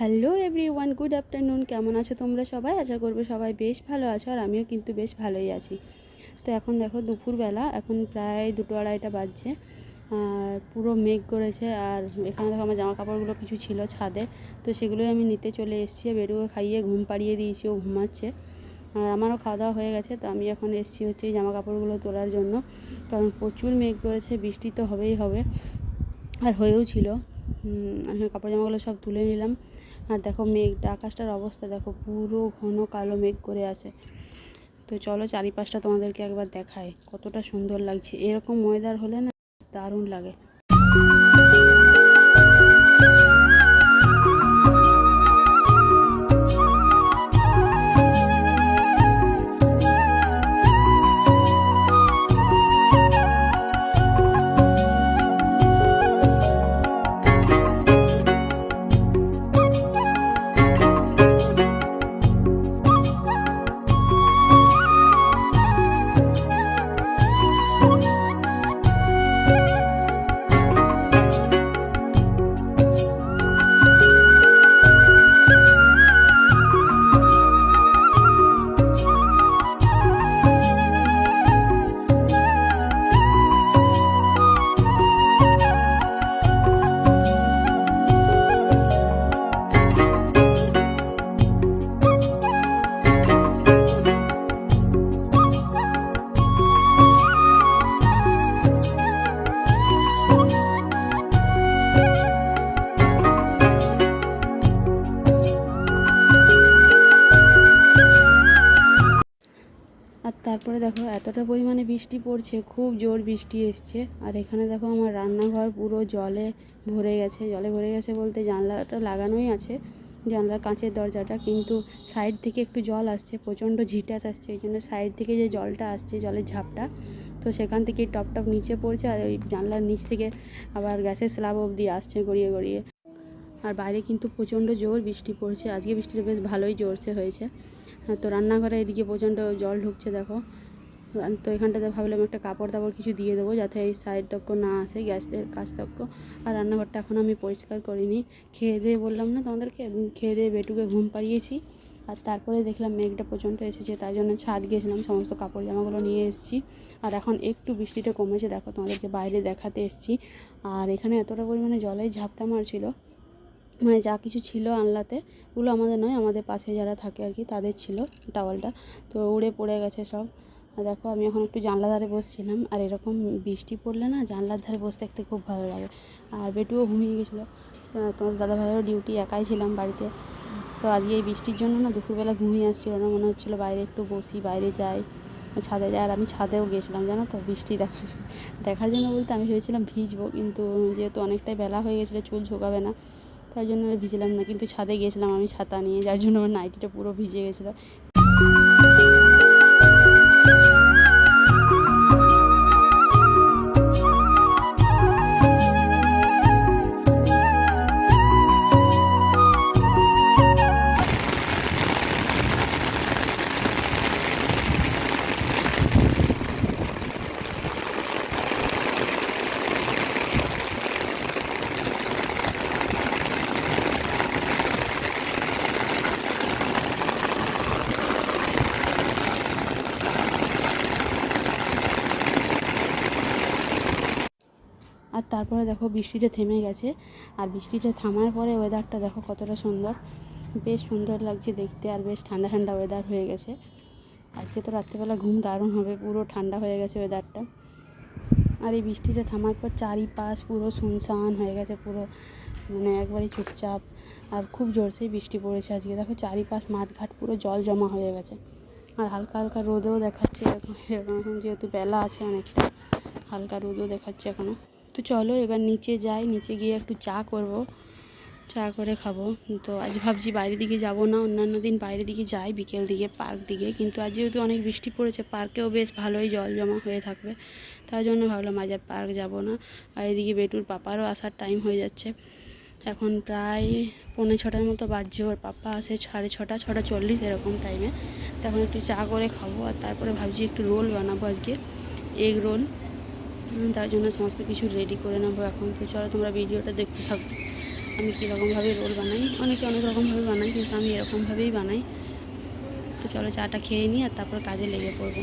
Hello everyone good afternoon কেমন আছো তোমরা সবাই? আশা করব সবাই বেশ ভালো আছো আর আমিও কিন্তু বেশ ভালোই আছি। তো এখন দেখো দুপুরবেলা, এখন প্রায় দুটো আড়াইটা বাজছে। আর পুরো মেঘ করেছে আর এখানে দেখো আমার জামা কাপড়গুলো কিছু ছিল ছাদে, তো সেগুলোই আমি নিতে চলে এসেছি বেটুকে খাইয়ে ঘুম পাড়িয়ে দিয়েছি, ও ঘুমাচ্ছে। আর আমারও খাওয়া দাওয়া হয়ে গেছে, তো আমি এখন এসেছি হচ্ছে এই জামা কাপড়গুলো তোলার জন্য। কারণ প্রচুর মেঘ করেছে, বৃষ্টি তো হবেই হবে। আর হয়েও ছিল। কাপড় জামাগুলো সব তুলে নিলাম। আর দেখো মেঘটা আকাশটার অবস্থা দেখো পুরো ঘন কালো মেঘ করে আছে। তো চলো চারিপাশটা তোমাদেরকে একবার দেখায় কতটা সুন্দর লাগছে। এরকম ওয়েদার হলে না দারুণ লাগে। দেখো এতটা পরিমাণে বৃষ্টি পড়ছে খুব জোর বৃষ্টি এসছে। আর এখানে দেখো আমার রান্নাঘর পুরো জলে ভরে গেছে। জলে ভরে গেছে বলতে জানলাটা লাগানোই আছে জানলার কাঁচের দরজাটা কিন্তু সাইড থেকে একটু জল আসছে প্রচণ্ড ঝিটাস আসছে এই জন্য সাইড থেকে যে জলটা আসছে জলের ঝাপটা তো সেখান থেকে টপ টপ নিচে পড়ছে আর ওই জানলার নিচ থেকে আবার গ্যাসের স্ল্যাব অবধি আসছে গড়িয়ে গড়িয়ে। আর বাইরে কিন্তু প্রচণ্ড জোর বৃষ্টি পড়ছে আজকে বৃষ্টিটা বেশ ভালোই জোরসে হয়েছে। হ্যাঁ, তো রান্নাঘরে এদিকে প্রচণ্ড জল ঢুকছে দেখো। তো এখানটাতে ভাবলাম একটা কাপড় তাপড় কিছু দিয়ে দেবো যাতে এই সাইড তক্ক না আসে গ্যাসের কাজ তক্ক। আর রান্নাঘরটা এখন আমি পরিষ্কার করিনি। খেয়ে দিয়ে বললাম না তোমাদেরকে খেয়ে দিয়ে বেটুকে ঘুম পাড়িয়েছি। আর তারপরে দেখলাম মেঘটা প্রচণ্ড এসেছে তাই জন্য ছাদ গিয়েছিলাম, সমস্ত কাপড় জামাগুলো নিয়ে এসেছি। আর এখন একটু বৃষ্টিটা কমেছে, দেখো তোমাদেরকে বাইরে দেখাতে এসেছি। আর এখানে এতটা পরিমাণে জলের ঝাপটা মারছিল। মানে যা কিছু ছিল আনলাতে, ওগুলো আমাদের নয়, আমাদের পাশে যারা থাকে আর কি, তাদের ছিল টাওয়ালটা। তো উড়ে পড়ে গেছে সব। দেখো, আমি এখন একটু জানলা ধারে বসছিলাম, আর এরকম বৃষ্টি পড়লে না জানলার ধারে বসে থাকতে খুব ভালো লাগে। আর বেটুও ঘুমিয়ে গেছিল। তোমার দাদাভাইয়েরও ডিউটি একাই ছিলাম বাড়িতে। তো আজকে এই বৃষ্টির জন্য না দুপুরবেলা ঘুমিয়ে আসছিল না, মনে হচ্ছিল বাইরে একটু বসি, বাইরে যাই, ছাদে যাই। আর আমি ছাদেও গেছিলাম, জানো তো, বৃষ্টি দেখার দেখার জন্য বলতে আমি ভেবেছিলাম ভিজবো, কিন্তু যেহেতু অনেকটাই বেলা হয়ে গেছিল, চুল ঝোকাবে না, তাই জন্য ভিজলাম না। কিন্তু ছাদে গেছিলাম আমি ছাতা নিয়ে, যার জন্য আমার নাইটিটা পুরো ভিজে গেছিল। Thank you. তারপরে দেখো বৃষ্টিটা থেমে গেছে আর বৃষ্টিটা থামার পরে ওয়েদারটা দেখো কতটা সুন্দর। বেশ সুন্দর লাগছে দেখতে আর বেশ ঠান্ডা ঠান্ডা ওয়েদার হয়ে গেছে। আজকে তো রাত্রেবেলা ঘুম দারুণ হবে, পুরো ঠান্ডা হয়ে গেছে ওয়েদারটা আর এই বৃষ্টিটা থামার পর চারিপাশ পুরো শুনশান হয়ে গেছে, পুরো মানে একবারই চুপচাপ। আর খুব জোরসেই বৃষ্টি পড়েছে আজকে। দেখো চারিপাশ মাঠঘাট, পুরো জল জমা হয়ে গেছে। আর হালকা হালকা রোদেও দেখাচ্ছে এখন এরকম যেহেতু বেলা আছে অনেকটা, হালকা রোদও দেখাচ্ছে এখনও তো চলো এবার নিচে যাই, নিচে গিয়ে একটু চা করব। চা করে খাব। তো আজ ভাবছি বাইরের দিকে যাব না, অন্যান্য দিন বাইরের দিকে যাই, বিকেল দিকে, পার্ক দিকে। কিন্তু আজ যেহেতু অনেক বৃষ্টি পড়েছে, পার্কেও বেশ ভালোই জল জমা হয়ে থাকবে। তার জন্য ভাবলাম আজ আর পার্ক যাব না। আর এদিকে বেটুর পাপারও আসার টাইম হয়ে যাচ্ছে। এখন প্রায় পৌনে ছটার মতো বাজছে, ওর পাপা আসে সাড়ে ছটা ছটা চল্লিশ এরকম টাইমে তখন একটু চা করে খাব, আর তারপরে ভাবছি একটু রোল বানাবো আজকে এগ রোল তার জন্য সমস্ত কিছু রেডি করে নেব এখন তো। চলো তোমরা ভিডিওটা দেখতে থাকো। আমি কীরকমভাবে রোল বানাই? অনেকে অনেক রকমভাবে বানাই কিন্তু আমি এরকমভাবেই বানাই। তো চলো চাটা খেয়ে নিই আর তারপর কাজে লেগে পড়ব।